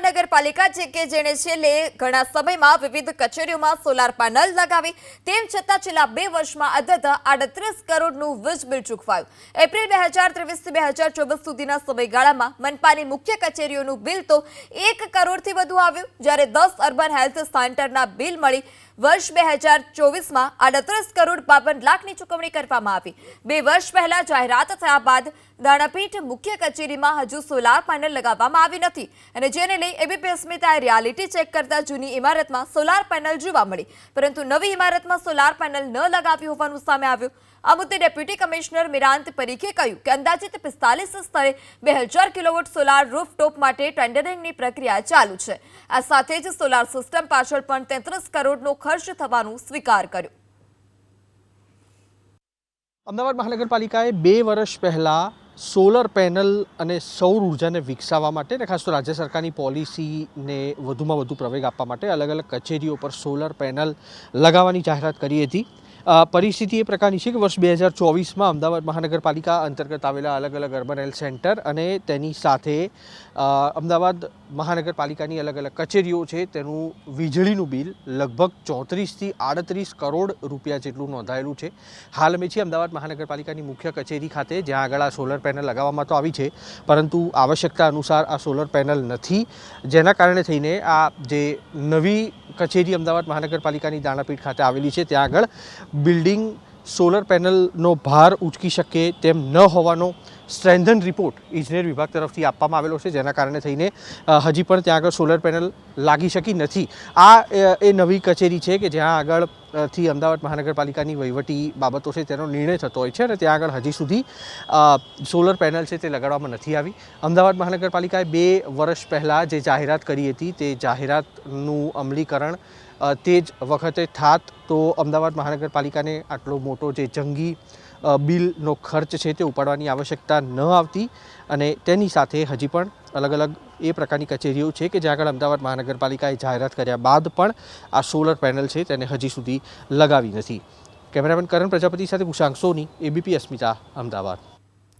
મહાનગરપાલિકા છે કે જેણે છેલ્લે ઘણા સમયમાં વિવિધ કચેરીઓમાં સોલાર પેનલ લગાવી, તેમ છતાં છેલ્લા બે વર્ષમાં અધધ આડત્રીસ કરોડનું વીજ બિલ ચૂકવાયું. એપ્રિલ બે હજાર ત્રેવીસથી બે હજાર ચોવીસ સુધીના સમયગાળામાં મનપાની મુખ્ય કચેરીઓનું બિલ તો એક કરોડથી વધુ આવ્યું. જ્યારે દસ અર્બન હેલ્થ સેન્ટરના બિલ મળી વર્ષ બે હજાર ચોવીસમાં આડત્રીસ કરોડ બાવન લાખની ચૂકવણી કરવામાં આવી. બે વર્ષ પહેલા જાહેરાત થયા બાદ દાણાપીઠ મુખ્ય કચેરીમાં હજુ સોલાર પેનલ લગાવવામાં આવી નથી અને જેને લઈ એબીપી અસ્મિતાએ રિયાલિટી ચેક કરતા જૂની ઇમારતમાં સોલાર પેનલ જોવા મળી. પરંતુ નવી ઇમારતમાં સોલાર પેનલ ન લગાવી હોવાનું સામે આવ્યું. આ મુદ્દે ડેપ્યુટી કમિશનર મિરાંત પરીખે કહ્યું કે અંદાજિત પિસ્તાલીસ સ્થળે બે હજાર કિલોવોટ સોલાર રૂફટોપ માટે ટેન્ડરિંગની પ્રક્રિયા ચાલુ છે. આ સાથે જ સોલાર સિસ્ટમ પાછળ પણ તેત્રીસ કરોડનો ખર્ચ થવાનું સ્વીકાર કર્યો. અમદાવાદ મહાનગરપાલિકાએ બે વર્ષ પહેલાં સોલર પેનલ અને સૌર ઉર્જાને વિકસાવવા માટે અને ખાસ તો રાજ્ય સરકારની પોલિસીને વધુમાં વધુ પ્રવેગ આપવા માટે અલગ અલગ કચેરીઓ પર સોલર પેનલ લગાવવાની જાહેરાત કરી હતી. પરિસ્થિતિ એ પ્રકારની છે કે વર્ષ બે હજાર ચોવીસમાં અમદાવાદ મહાનગરપાલિકા અંતર્ગત આવેલા અલગ અલગ અર્બન હેલ્થ સેન્ટર અને તેની સાથે અમદાવાદ મહાનગરપાલિકાની અલગ અલગ કચેરીઓ છે, તેનું વીજળીનું બિલ લગભગ ચોત્રીસથી આડત્રીસ કરોડ રૂપિયા જેટલું નોંધાયેલું છે. હાલ અમે છીએ અમદાવાદ મહાનગરપાલિકાની મુખ્ય કચેરી ખાતે, જ્યાં આગળ આ સોલર પેનલ લગાવવામાં તો આવી છે, પરંતુ આવશ્યકતા અનુસાર આ સોલર પેનલ નથી. જેના કારણે થઈને આ જે નવી કચેરી અમદાવાદ મહાનગરપાલિકાની દાણાપીઠ ખાતે આવેલી છે. ત્યાં આગળ બિલ્ડિંગ સોલર પેનલનો ભાર ઉચકી શકે તેમ ન હોવાનો સ્ટ્રેન્ધન રિપોર્ટ ઇજનેર વિભાગ તરફથી આપવામાં આવેલો છે, જેના કારણે થઈને હજી પણ ત્યાં આગળ સોલર પેનલ લાગી શકી નથી. આ એ નવી કચેરી છે કે જ્યાં આગળ થી અમદાવાદ મહાનગરપાલિકાની વહીવટી બાબતો છે, તેનો નિર્ણય થતો હોય છે અને ત્યાં આગળ હજી સુધી સોલર પેનલ છે તે લગાડવામાં નથી આવી. અમદાવાદ મહાનગરપાલિકાએ બે વર્ષ પહેલાં જે જાહેરાત કરી હતી, તે જાહેરાતનું અમલીકરણ તે જ વખતે થાત તો અમદાવાદ મહાનગરપાલિકાને આટલો મોટો જે જંગી બિલનો ખર્ચ છે તે ઉપાડવાની આવશ્યકતા ન આવતી અને તેની સાથે હજી પણ અલગ અલગ એ પ્રકારની કચેરીઓ છે કે જ્યાં આગળ અમદાવાદ મહાનગરપાલિકાએ જાહેરાત કર્યા બાદ પણ આ સોલર પેનલ છે તેને હજી સુધી લગાવી નથી. કેમેરામેન કરણ પ્રજાપતિ સાથે કુશાંક સોની, એબીપી અસ્મિતા, અમદાવાદ.